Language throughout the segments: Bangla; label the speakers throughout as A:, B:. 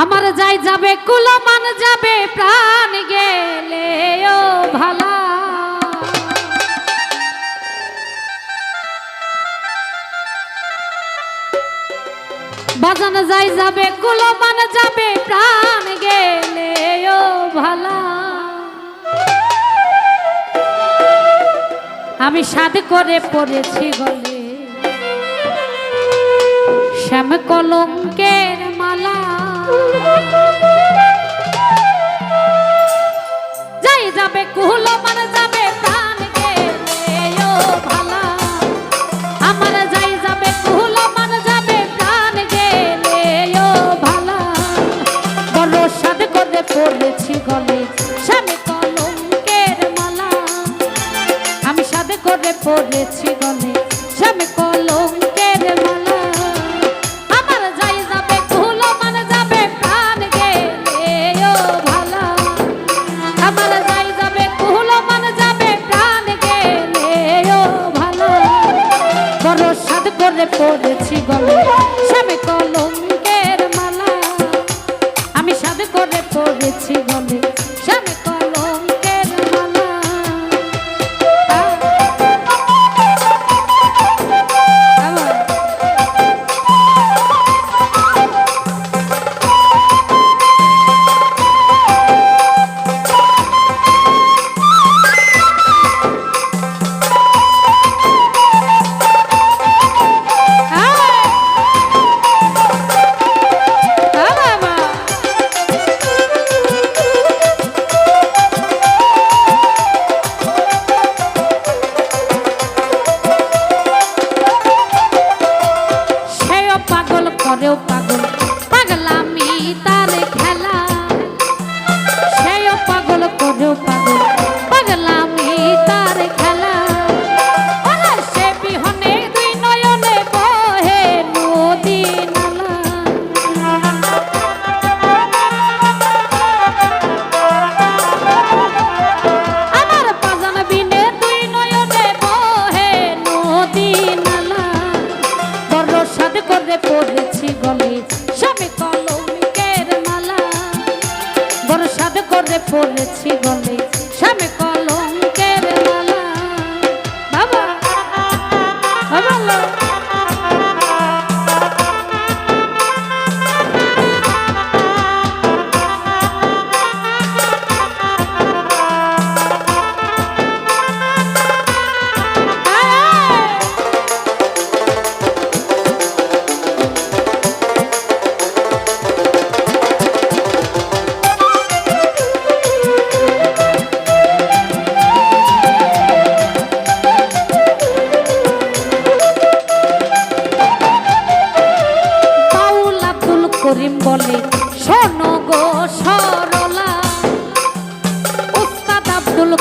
A: আমার যাই যাবে, কুলমান যাবে, প্রাণ গেলে ও ভালা। বাজান যাই যাবে, কুলমান যাবে, প্রাণ গেলে ও ভালা। আমি সাদ করে পড়েছি গলে। শ্যাম মালা যাই যাবে কুহলো মানে যাবে প্রাণ গেলে ও ভালা। আমার যাবে পড়েছি গলে শ্যাম কলঙ্কের মালা। আমি সাদে করে পড়েছি গলে গলে শ্যাম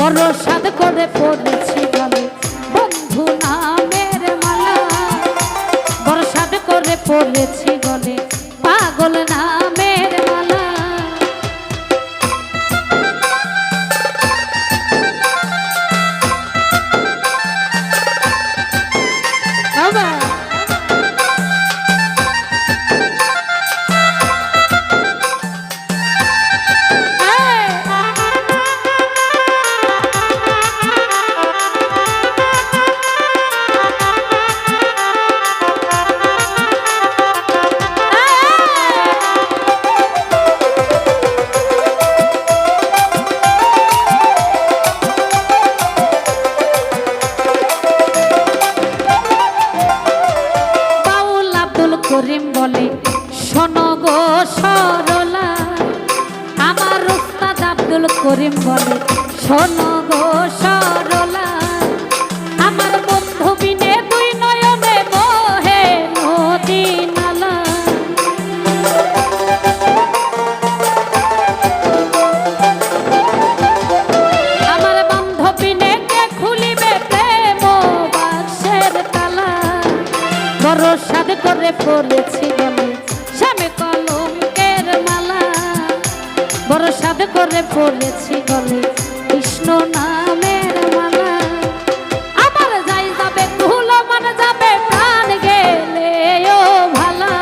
A: বড় সাদ করে পড়েছি বলে বন্ধু নামের মালা। বড় সাদ করে পড়েছি গো সরলা, আমার উস্তাদ আব্দুল করিম বলে, শোনো গো সরলা, আমার বন্ধু বিনে দুই নয়নে বহে নদী নালা আমার বান্ধবীনে কে খুলিবে প্রেম বাক্সের তালা। বড় সাদ করে পড়েছি করে পড়েছি গলে। কৃষ্ণ নামের মালা। আমার যাই যাবে কুলো মান যাবে, প্রাণ গেলে ও ভালা।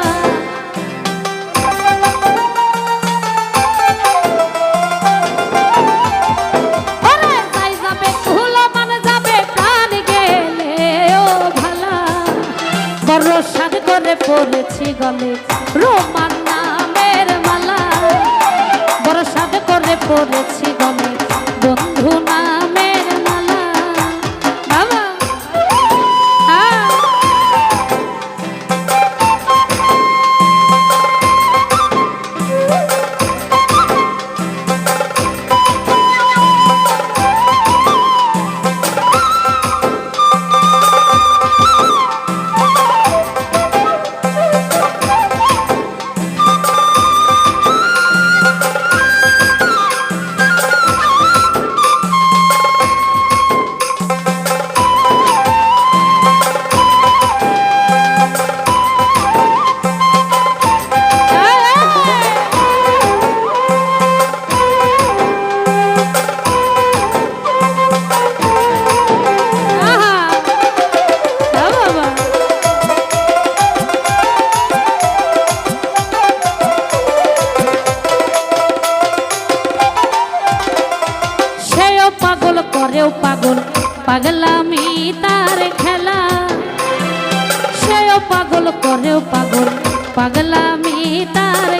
A: যাই যাবে কুলো মান যাবে, প্রাণ গেলে ও ভালা। বড় সাদ পড়েছি গলে, রোমান করে পড়েছি পাগল করেও পাগল। পাগলামি তার খেলা। সেও পাগল করেও পাগল। পাগলামি তার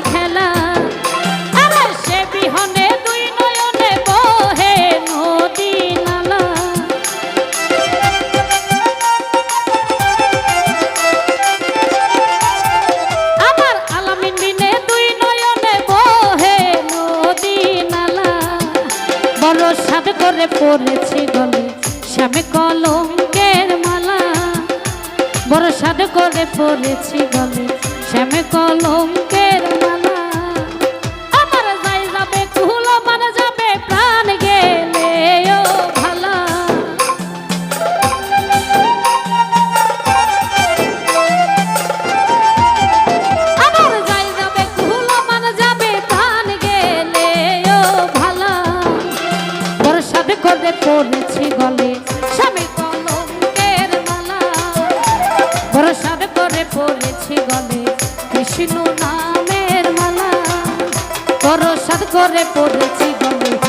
A: করে পড়েছি গলে শ্যামে কলঙ্কের করে পড়েছি গলে